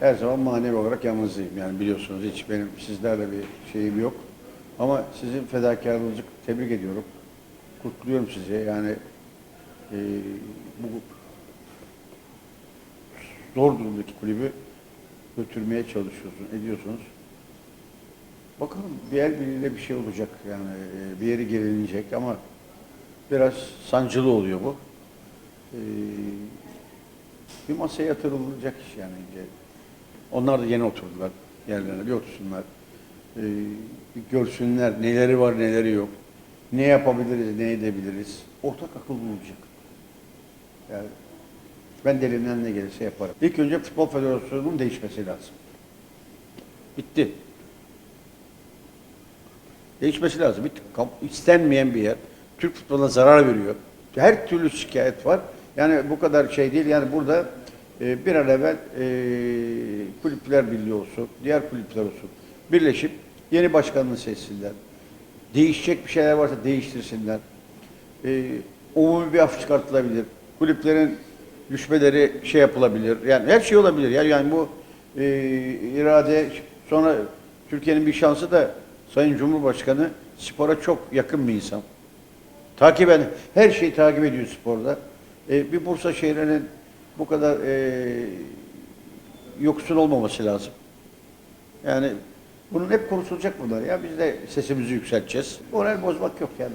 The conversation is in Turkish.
her zaman manevi olarak yanınızdayım. Yani biliyorsunuz hiç benim sizlerle bir şeyim yok. Ama sizin fedakarlığınızı tebrik ediyorum. Kutluyorum sizi. Yani e, bu zor durumdaki kulübü götürmeye çalışıyorsunuz, ediyorsunuz. Bakalım bir el birliğiyle bir şey olacak yani e, bir yeri gelinecek ama biraz sancılı oluyor bu. E, bir masaya yatırılacak iş yani. Onlar da yeni oturdular yerlerine bir otursunlar. E, bir görsünler neleri var neleri yok. Ne yapabiliriz, ne edebiliriz. Ortak akıl bulunacak. Yani ben de ne gelirse yaparım. İlk önce Futbol Federasyonu'nun değişmesi lazım. Bitti. Değişmesi lazım. Bitti. İstenmeyen bir yer. Türk futboluna zarar veriyor. Her türlü şikayet var. Yani bu kadar şey değil. Yani burada e, bir an evvel e, kulüpler birliği olsun, diğer kulüpler olsun. Birleşip yeni başkanını seçsinler. Değişecek bir şeyler varsa değiştirsinler. E, umumi bir af çıkartılabilir. Kulüplerin düşmeleri şey yapılabilir. Yani her şey olabilir. Yani, yani bu e, irade sonra Türkiye'nin bir şansı da Sayın Cumhurbaşkanı spora çok yakın bir insan. Takip eden, her şeyi takip ediyor sporda. E, bir Bursa şehrinin bu kadar e, yoksun olmaması lazım. Yani bunun hep konuşulacak bunlar. Ya biz de sesimizi yükselteceğiz. Moral bozmak yok yani.